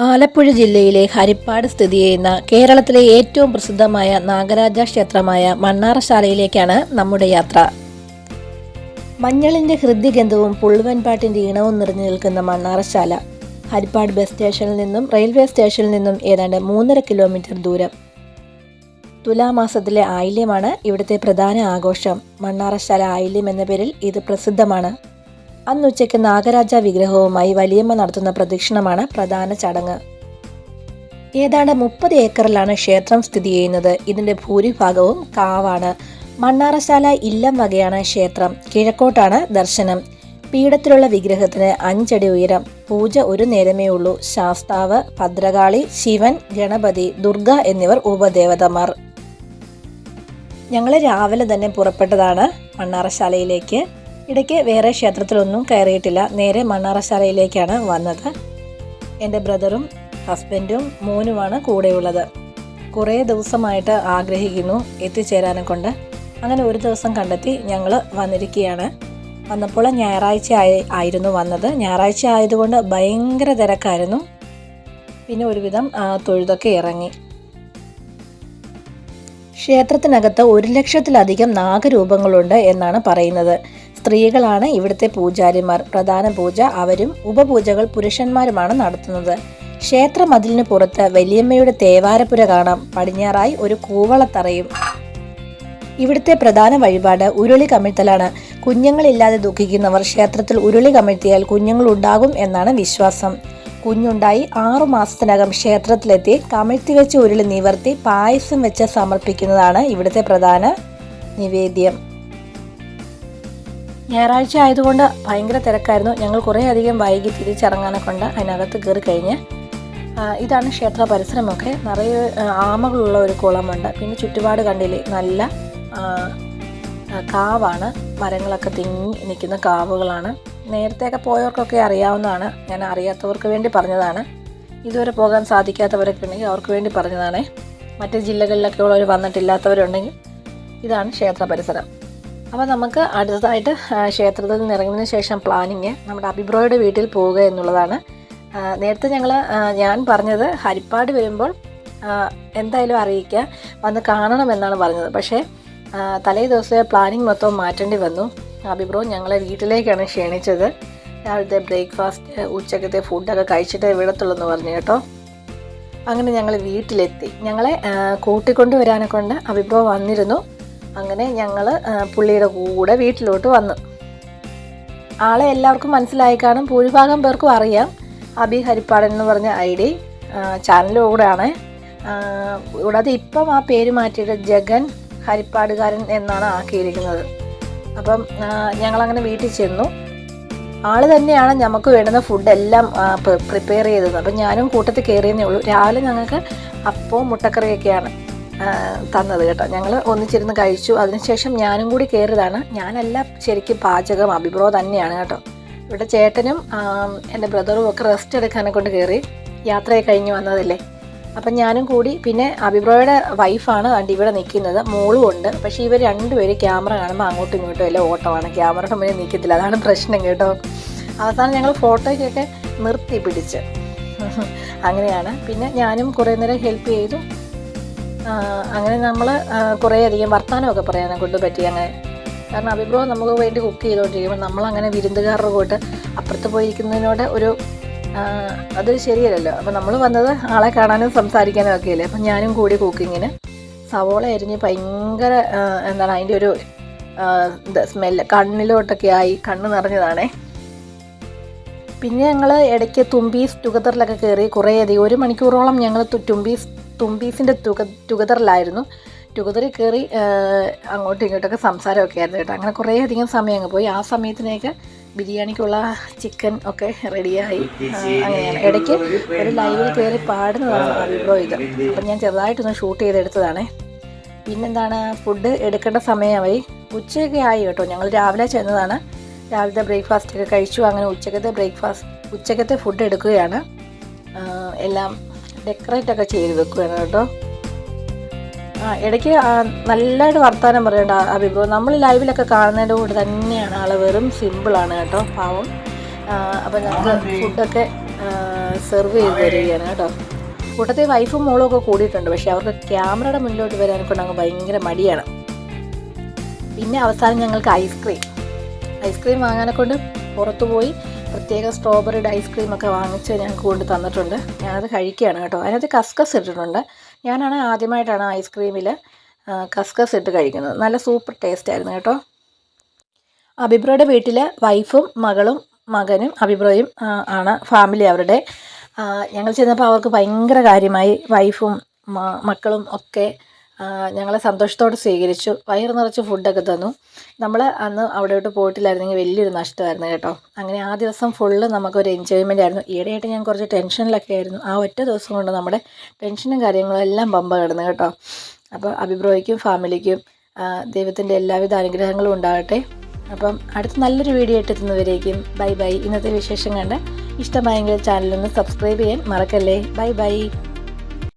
ആലപ്പുഴ ജില്ലയിലെ ഹരിപ്പാട് സ്ഥിതി ചെയ്യുന്ന കേരളത്തിലെ ഏറ്റവും പ്രസിദ്ധമായ നാഗരാജ ക്ഷേത്രമായ മണ്ണാറശാലയിലേക്കാണ് നമ്മുടെ യാത്ര. മഞ്ഞളിന്റെ ഹൃദ്യഗന്ധവും പുള്ളുവൻപാട്ടിന്റെ ഇണവും നിറഞ്ഞു നിൽക്കുന്ന മണ്ണാറശാല. ഹരിപ്പാട് ബസ് സ്റ്റേഷനിൽ നിന്നും റെയിൽവേ സ്റ്റേഷനിൽ നിന്നും ഏതാണ്ട് മൂന്നര കിലോമീറ്റർ ദൂരം. തുലാമാസത്തിലെ ആയില്യമാണ് ഇവിടുത്തെ പ്രധാന ആഘോഷം. മണ്ണാറശാല ആയില്യം എന്ന പേരിൽ ഇത് പ്രസിദ്ധമാണ്. അന്ന് ഉച്ചയ്ക്ക് നാഗരാജ വിഗ്രഹവുമായി വലിയമ്മ നടത്തുന്ന പ്രദക്ഷിണമാണ് പ്രധാന ചടങ്ങ്. ഏതാണ്ട് മുപ്പത് ഏക്കറിലാണ് ക്ഷേത്രം സ്ഥിതി ചെയ്യുന്നത്. ഇതിന്റെ ഭൂരിഭാഗവും കാവാണ്. മണ്ണാറശാല ഇല്ലം വകയാണ് ക്ഷേത്രം. കിഴക്കോട്ടാണ് ദർശനം. പീഠത്തിലുള്ള വിഗ്രഹത്തിന് അഞ്ചടി ഉയരം. പൂജ ഒരു നേരമേ ഉള്ളൂ. ശാസ്താവ് ഭദ്രകാളി ശിവൻ ഗണപതി ദുർഗ എന്നിവർ ഉപദേവതമാർ. ഞങ്ങൾ രാവിലെ തന്നെ പുറപ്പെട്ടതാണ് മണ്ണാറശാലയിലേക്ക്. ഇടയ്ക്ക് വേറെ ക്ഷേത്രത്തിലൊന്നും കയറിയിട്ടില്ല. നേരെ മണ്ണാറശാലയിലേക്കാണ് വന്നത്. എന്റെ ബ്രദറും ഹസ്ബൻഡും മോനുമാണ് കൂടെയുള്ളത്. കുറേ ദിവസമായിട്ട് ആഗ്രഹിക്കുന്നു എത്തിച്ചേരാനെ കൊണ്ട്. അങ്ങനെ ഒരു ദിവസം കണ്ടെത്തി ഞങ്ങൾ വന്നിരിക്കുകയാണ്. വന്നപ്പോൾ ഞായറാഴ്ച ആയി ആയിരുന്നു വന്നത്. ഞായറാഴ്ച ആയതുകൊണ്ട് ഭയങ്കര തിരക്കായിരുന്നു. പിന്നെ ഒരുവിധം തൊഴുതൊക്കെ ഇറങ്ങി. ക്ഷേത്രത്തിനകത്ത് ഒരു ലക്ഷത്തിലധികം നാഗരൂപങ്ങളുണ്ട് എന്നാണ് പറയുന്നത്. സ്ത്രീകളാണ് ഇവിടുത്തെ പൂജാരിമാർ. പ്രധാന പൂജ അവരും ഉപപൂജകൾ പുരുഷന്മാരുമാണ് നടത്തുന്നത്. ക്ഷേത്ര മതിലിന് പുറത്ത് വലിയമ്മയുടെ തേവാരപ്പുര കാണാം. പടിഞ്ഞാറായി ഒരു കൂവളത്തറയും. ഇവിടുത്തെ പ്രധാന വഴിപാട് ഉരുളി കമിഴ്ത്തലാണ്. കുഞ്ഞുങ്ങളില്ലാതെ ദുഃഖിക്കുന്നവർ ക്ഷേത്രത്തിൽ ഉരുളി കമിഴ്ത്തിയാൽ കുഞ്ഞുങ്ങൾ ഉണ്ടാകും എന്നാണ് വിശ്വാസം. കുഞ്ഞുണ്ടായി ആറു മാസത്തിനകം ക്ഷേത്രത്തിലെത്തി കമിഴ്ത്തി വെച്ച് ഉരുളി നിവർത്തി പായസം വെച്ച് സമർപ്പിക്കുന്നതാണ് ഇവിടുത്തെ പ്രധാന നിവേദ്യം. ഞായറാഴ്ച ആയതുകൊണ്ട് ഭയങ്കര തിരക്കായിരുന്നു. ഞങ്ങൾ കുറേ അധികം വൈകി തിരിച്ചിറങ്ങാനെ കൊണ്ട് അതിനകത്ത് കയറി കഴിഞ്ഞ്. ഇതാണ് ക്ഷേത്ര പരിസരമൊക്കെ. നിറയെ ആമകളുള്ള ഒരു കുളമുണ്ട്. പിന്നെ ചുറ്റുപാട് കണ്ടില്ലേ? നല്ല കാവാണ്. മരങ്ങളൊക്കെ തിങ്ങി നിൽക്കുന്ന കാവുകളാണ്. നേരത്തെയൊക്കെ പോയവർക്കൊക്കെ അറിയാവുന്നതാണ്. ഞാൻ അറിയാത്തവർക്ക് വേണ്ടി പറഞ്ഞതാണ്. ഇതുവരെ പോകാൻ സാധിക്കാത്തവരൊക്കെ ഉണ്ടെങ്കിൽ അവർക്ക് വേണ്ടി പറഞ്ഞതാണേ. മറ്റ് ജില്ലകളിലൊക്കെ ഉള്ളവർ വന്നിട്ടില്ലാത്തവരുണ്ടെങ്കിൽ ഇതാണ് ക്ഷേത്ര പരിസരം. അപ്പോൾ നമുക്ക് അടുത്തതായിട്ട് ക്ഷേത്രത്തിൽ നിന്ന് ഇറങ്ങിയതിന് ശേഷം പ്ലാനിങ് നമ്മുടെ അഭിബ്രോയുടെ വീട്ടിൽ പോവുക എന്നുള്ളതാണ്. നേരത്തെ ഞങ്ങൾ ഞാൻ പറഞ്ഞത് ഹരിപ്പാട് വരുമ്പോൾ എന്തായാലും അറിയിക്കുക വന്ന് കാണണമെന്നാണ് പറഞ്ഞത്. പക്ഷേ തലേ ദിവസത്തെ പ്ലാനിങ് മൊത്തം മാറ്റേണ്ടി വന്നു. അഭിബ്രോ ഞങ്ങളെ വീട്ടിലേക്കാണ് ക്ഷണിച്ചത്. രാവിലത്തെ ബ്രേക്ക്ഫാസ്റ്റ് ഉച്ചക്കത്തെ ഫുഡൊക്കെ കഴിച്ചിട്ട് വിടത്തുള്ളൂ പറഞ്ഞു കേട്ടോ. അങ്ങനെ ഞങ്ങൾ വീട്ടിലെത്തി. ഞങ്ങളെ കൂട്ടിക്കൊണ്ടുവരാനൊക്കെ കൂട്ടിക്കൊണ്ട് വരാനെ കൊണ്ട് അഭിപ്രായം വന്നിരുന്നു. അങ്ങനെ ഞങ്ങൾ പുള്ളിയുടെ കൂടെ വീട്ടിലോട്ട് വന്നു. ആളെ എല്ലാവർക്കും മനസ്സിലായി കാണും ഭൂരിഭാഗം പേർക്കും അറിയാം. അബി ഹരിപ്പാടൻ എന്ന് പറഞ്ഞ ഐ ഡി ചാനലിലൂടെയാണ്. കൂടാതെ ഇപ്പം ആ പേര് മാറ്റിയിട്ട് ജഗൻ ഹരിപ്പാടുകാരൻ എന്നാണ് ആക്കിയിരിക്കുന്നത്. അപ്പം ഞങ്ങളങ്ങനെ വീട്ടിൽ ചെന്നു. ആൾ തന്നെയാണ് നമുക്ക് വേണ്ടുന്ന ഫുഡെല്ലാം പ്രിപ്പയർ ചെയ്തത്. അപ്പം ഞാനും കൂട്ടത്തിൽ കയറിയെന്നേ ഉള്ളൂ. രാവിലെ ഞങ്ങൾക്ക് അപ്പവും മുട്ടക്കറിയൊക്കെയാണ്. തന്നത് കേട്ടോ. ഞങ്ങൾ ഒന്നിച്ചിരുന്ന് കഴിച്ചു. അതിനുശേഷം ഞാനും കൂടി കയറിയതാണ് ഞാനല്ല ശരിക്കും പാചകം അഭിപ്രായം തന്നെയാണ് കേട്ടോ. ഇവിടെ ചേട്ടനും എന്റെ ബ്രദറും ഒക്കെ റെസ്റ്റ് എടുക്കാനെ കൊണ്ട് കയറി യാത്രയെ കഴിഞ്ഞ് വന്നതല്ലേ. അപ്പം ഞാനും കൂടി പിന്നെ അഭിപ്രായയുടെ വൈഫാണ് കണ്ട് ഇവിടെ നിൽക്കുന്നത്. മോളും ഉണ്ട്. പക്ഷേ ഇവർ രണ്ടുപേരും ക്യാമറ കാണുമ്പോൾ അങ്ങോട്ടും ഇങ്ങോട്ടും എല്ലാം ഓട്ടമാണ്. ക്യാമറയുടെ മുന്നിൽ നിൽക്കത്തില്ല. അതാണ് പ്രശ്നം കേട്ടോ. അവസാനം ഞങ്ങൾ ഫോട്ടോയ്ക്കൊക്കെ നിർത്തി പിടിച്ച്. അങ്ങനെയാണ്. പിന്നെ ഞാനും കുറേ നേരം ഹെൽപ്പ് ചെയ്തു. അങ്ങനെ നമ്മൾ കുറേയധികം വർത്തമാനമൊക്കെ പറയാനെ കൊണ്ട് പറ്റി അങ്ങനെ. കാരണം അഭിപ്രായം നമുക്ക് വേണ്ടി കുക്ക് ചെയ്തുകൊണ്ടിരിക്കുമ്പോൾ നമ്മളങ്ങനെ വിരുന്നുകാരുടെ കൂട്ട് അപ്പുറത്ത് പോയിരിക്കുന്നതിനോട് ഒരു അത് ശരിയല്ലല്ലോ. അപ്പം നമ്മൾ വന്നത് ആളെ കാണാനും സംസാരിക്കാനും ഒക്കെ അല്ലേ അപ്പം ഞാനും കൂടി കുക്കിങ്ങിന്. സവോള അരിഞ്ഞ് ഭയങ്കര എന്താണ് അതിന്റെ ഒരു സ്മെല്ല് കണ്ണിലോട്ടൊക്കെ ആയി കണ്ണ് നിറഞ്ഞതാണേ. പിന്നെ ഞങ്ങൾ ഇടയ്ക്ക് തുമ്പീസ് ടുഗദറിലൊക്കെ കയറി കുറേ അധികം ഒരു മണിക്കൂറോളം ഞങ്ങൾ തുമ്പീസ് തുമ്പീസിന്റെ തുക ടുഗദറിലായിരുന്നു. ടുഗദറിൽ കയറി അങ്ങോട്ടും ഇങ്ങോട്ടൊക്കെ സംസാരമൊക്കെ ആയിരുന്നു കേട്ടോ. അങ്ങനെ കുറേ അധികം സമയം അങ്ങ് പോയി. ആ സമയത്തിനേക്ക് ബിരിയാണിക്കുള്ള ചിക്കൻ ഒക്കെ റെഡിയായി. അങ്ങനെയാണ്. ഇടയ്ക്ക് ഒരു ലൈവിൽ കയറി പാടുന്നതാണ് അഭിപ്രായം ഇത്. അപ്പം ഞാൻ ചെറുതായിട്ടൊന്ന് ഷൂട്ട് ചെയ്തെടുത്തതാണേ. പിന്നെന്താണ് ഫുഡ് എടുക്കേണ്ട സമയമായി. ഉച്ചയൊക്കെ ആയി കേട്ടോ. ഞങ്ങൾ രാവിലെ ചെന്നതാണ്. രാവിലത്തെ ബ്രേക്ക്ഫാസ്റ്റ് ഒക്കെ കഴിച്ചു. അങ്ങനെ ഉച്ചക്കത്തെ ബ്രേക്ക്ഫാസ്റ്റ് ഉച്ചക്കത്തെ ഫുഡ് എടുക്കുകയാണ്. എല്ലാം ഡെക്കറേറ്റ് ഒക്കെ ചെയ്ത് വെക്കുകയാണ് കേട്ടോ. ആ ഇടയ്ക്ക് നല്ലതായിട്ട് വർത്തമാനം പറയേണ്ട അഭിപ്രായം നമ്മൾ ലൈവിലൊക്കെ കാണുന്നതിന്റെ കൂടെ തന്നെയാണ് ആൾ വെറും സിമ്പിളാണ് കേട്ടോ പാവം. അപ്പോൾ ഞങ്ങൾക്ക് ഫുഡൊക്കെ സെർവ് ചെയ്ത് തരികയാണ് കേട്ടോ. കൂട്ടത്തിൽ വൈഫും മോളും ഒക്കെ കൂടിയിട്ടുണ്ട് പക്ഷേ അവർക്ക് ക്യാമറയുടെ മുന്നിലോട്ട് വരാനൊക്കെ ഞങ്ങൾക്ക് ഭയങ്കര മടിയാണ്. പിന്നെ അവസാനം ഞങ്ങൾക്ക് ഐസ്ക്രീം ഐസ്ക്രീം വാങ്ങാനെ കൊണ്ട് പുറത്തു പോയി പ്രത്യേക സ്ട്രോബെറിയുടെ ഐസ്ക്രീം ഒക്കെ വാങ്ങിച്ച് ഞാൻ കൊണ്ട് തന്നിട്ടുണ്ട്. ഞാനത് കഴിക്കുകയാണ് കേട്ടോ. അതിനകത്ത് കസ്കസ് ഇട്ടിട്ടുണ്ട്. ഞാനാണ് ആദ്യമായിട്ടാണ് ഐസ്ക്രീമിൽ കസ്കസ് ഇട്ട് കഴിക്കുന്നത്. നല്ല സൂപ്പർ ടേസ്റ്റ് ആയിരുന്നു കേട്ടോ. അഭിബ്രോയുടെ വീട്ടിൽ വൈഫും മകളും മകനും അഭിബ്രോയും ആണ് ഫാമിലി അവരുടെ. ഞങ്ങൾ ചെന്നപ്പോൾ അവർക്ക് ഭയങ്കര കാര്യമായി. വൈഫും മക്കളും ഒക്കെ ഞങ്ങളെ സന്തോഷത്തോടെ സ്വീകരിച്ചു. വയറ് നിറച്ച് ഫുഡൊക്കെ തന്നു. നമ്മൾ അന്ന് അവിടോട്ട് പോയിട്ടില്ലായിരുന്നെങ്കിൽ വലിയൊരു നഷ്ടമായിരുന്നു കേട്ടോ. അങ്ങനെ ആ ദിവസം ഫുള്ള് നമുക്കൊരു എൻജോയ്മെന്റ് ആയിരുന്നു. ഈയിടെയായിട്ട് ഞാൻ കുറച്ച് ടെൻഷനിലൊക്കെ ആയിരുന്നു. ആ ഒറ്റ ദിവസം കൊണ്ട് നമ്മുടെ ടെൻഷനും കാര്യങ്ങളും എല്ലാം പമ്പ കിടന്നു കേട്ടോ. അപ്പോൾ അഭിപ്രായക്കും ഫാമിലിക്കും ദൈവത്തിന്റെ എല്ലാവിധ അനുഗ്രഹങ്ങളും ഉണ്ടാകട്ടെ. അപ്പം അടുത്ത നല്ലൊരു വീഡിയോ ആയിട്ട് എത്തുന്നവരേക്കും ബൈ ബൈ ഇന്നത്തെ വിശേഷം കണ്ട് ഇഷ്ടമായെങ്കിൽ ചാനലൊന്ന് സബ്സ്ക്രൈബ് ചെയ്യാൻ മറക്കല്ലേ. Bye bye